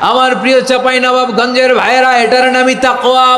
আমার প্রিয় চাপাই নবাবগঞ্জের ভাইয়েরা, এটার নামই তাকওয়া।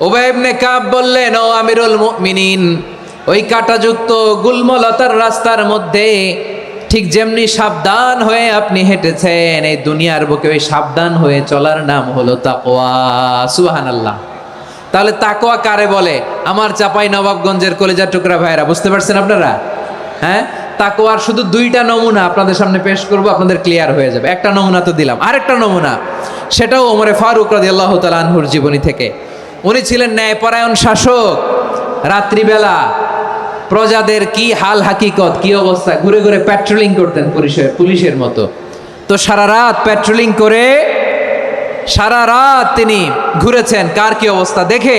ওবাইবনে কাব বললেন, ও আমিরুল মুমিনিন, ওই কাটাযুক্ত গুলমলতার রাস্তার মধ্যে ঠিক যেমনি সাবধান হয়ে আপনি হেঁটেছেন, এই দুনিয়ার বুকে ওই সাবধান হয়ে চলার নাম হলো তাকওয়া। সুবহানাল্লাহ। তাহলে তাকোয়া কারে বলে? আমার চাপাই নবাবগঞ্জের কলেজার টুকরা ভাইয়েরা, বুঝতে পারছেন আপনারা? হ্যাঁ? তাকওয়ার শুধু দুইটা নমুনা আপনাদের সামনে পেশ করব, আপনাদের ক্লিয়ার হয়ে যাবে। একটা নমুনা তো দিলাম। আরেকটা নমুনা, সেটাও ওমরে ফারুক রাদিয়াল্লাহু আল্লাহ আনহুর জীবনী থেকে। উনি ছিলেন ন্যায়পরায়ণ শাসক। রাত্রিবেলা প্রজাদের কি হাল হাকিকত, কি অবস্থা? ঘুরে ঘুরে প্যাট্রোলিং করতেন পুলিশের পুলিশের মতো। তো সারা রাত প্যাট্রোলিং করে সারা রাত তিনি ঘুরেছেন। কার কি অবস্থা? দেখে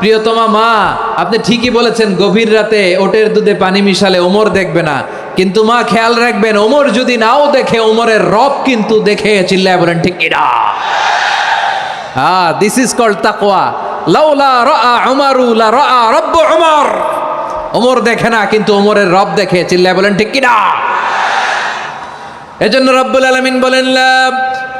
প্রিয়তমা মা, আপনি ঠিকই বলেছেন, গভীর রাতে ওটের দুধে পানি মিশালে ওমর দেখবে না। কিন্তু মা, খেয়াল রাখবেন, ওমর যদি নাও দেখে, ওমরের রব কিন্তু দেখে চিল্লায় বলেন, ঠিক কিনা হ্যাঁ দিস ইজ কল্ড তাকওয়া। লাউলা রা উমারু, লা রা রব্ব উমর। ওমর দেখে না, কিন্তু ওমরের রব দেখে চিল্লায় বলেন, ঠিক কিনা এজন্য রব্বুল আলামিন বলেন, লা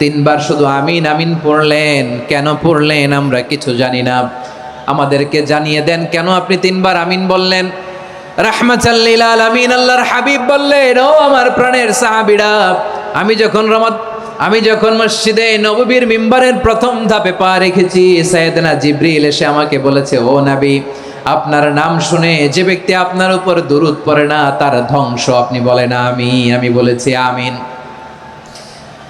তিনবার শুধু আমিন আমিন পড়লেন। কেন পড়লেন আমরা কিছু জানি না। আমাদেরকে জানিয়ে দেন, কেন আপনি তিনবার আমিন বললেন? রাহমাতাল্লিল আলামিন, আল্লাহর হাবিব বললেন, ও আমার প্রাণের সাহাবীরা, আমি যখন রমাদ, আমি যখন মসজিদে নববীর মিম্বারের প্রথম ধাপে পা রেখেছি, সাইয়েদনা জিব্রিল এসে আমাকে বলেছে, ও নবী, আপনার নাম শুনে যে ব্যক্তি আপনার উপর দুরুদ পড়ে না, তার ধ্বংস আপনি বলেন, আমি আমি বলেছি, আমিন।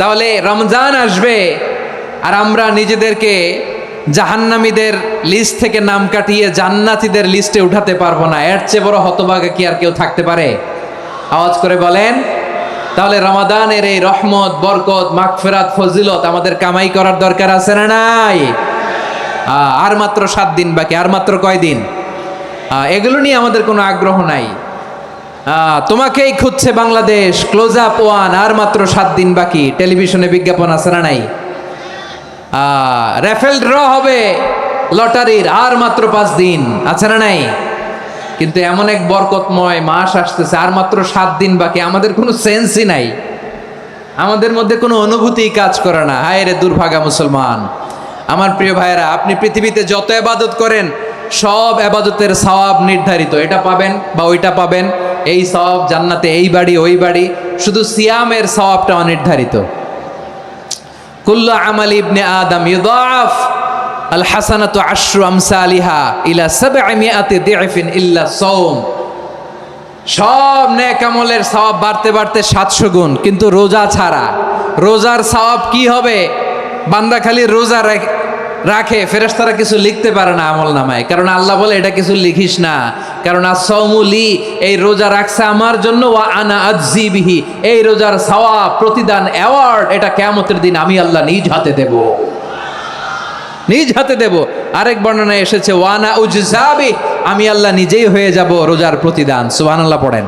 তাহলে রমজান আসবে আর আমরা নিজেদেরকে জাহান্নামীদের লিস্ট থেকে নাম কাটিয়ে জান্নাতীদের লিস্টে উঠাতে পারব না। এর চেয়ে বড় হতভাগা কি আর কেউ থাকতে পারে? আওয়াজ করে বলেন, তাহলে রমাদানের এই রহমত, বরকত, মাগফিরাত, ফজিলত আমাদের কামাই করার দরকার আছে না নাই? আর মাত্র সাত দিন বাকি, আর মাত্র কয় দিন এগুলো নিয়ে আমাদের কোনো আগ্রহ নাই। তোমাকেই খুঁজছে বাংলাদেশ। ক্লোজ আপ ওয়ান আর মাত্র সাত দিন বাকি। টেলিভিশনে বিজ্ঞাপন আছে না নাই? রেফেল ড্র হবে লটারির, আর মাত্র পাঁচ দিন। আছে না নাই? কিন্তু এমন এক বরকতময় মাস আসতেছে, আর মাত্র সাত দিন বাকি। আমাদের কোনো সেন্সই নাই। আমাদের মধ্যে কোনো অনুভূতি কাজ করে না। হায় রে দুর্ভাগা মুসলমান। আমার প্রিয় ভাইয়েরা, আপনি পৃথিবীতে যত এবাদত করেন, সব এবাদতের সওয়াব নির্ধারিত। এটা পাবেন বা ওইটা পাবেন। এই সব জান্নাতে এই বাড়ি, ওই বাড়ি, শুধু সিয়ামের সওয়াবটা অনির্ধারিত। সব বাড়তে বাড়তে সাতশো গুণ, কিন্তু রোজা ছাড়া। রোজার সওয়াব কি হবে? বান্দা খালি রোজা রাখ- ফেরেশতারা কিছু লিখতে পারে না আমল নামায়। কারণ আল্লাহ বলে, এটা কিছু লিখিস না। কারণ আসৌমুলি এই রোজা রাখছে আমার জন্য, ওয়া আনা আজিবিহি এই রোজার সওয়াব, প্রতিদান অ্যাওয়ার্ড এটা কেয়ামতের দিন আমি আল্লাহ নিজ হাতে দেব। নিজ হাতে দেব। আরেক বর্ণনায় এসেছে ওয়ানা উজজাবি আমি আল্লাহ নিজেই হয়ে যাব রোজার প্রতিদান। সুবহানাল্লাহ পড়েন।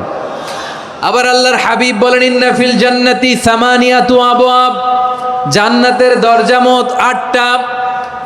আবার আল্লাহর হাবিব বলেন, ইন্না ফিল জান্নাতি সামানিয়াতু আবওয়াব। জান্নাতের দরজা মোট আটটা।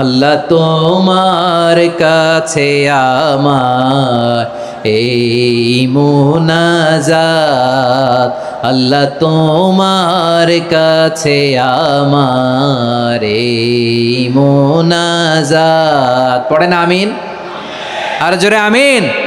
আল্লাহ তোমার কাছে আমার এই মোনাজাত। আল্লাহ তোমার কাছে আমার এই মোনাজাত। পড়েন আমিন? আর জোরে আমিন?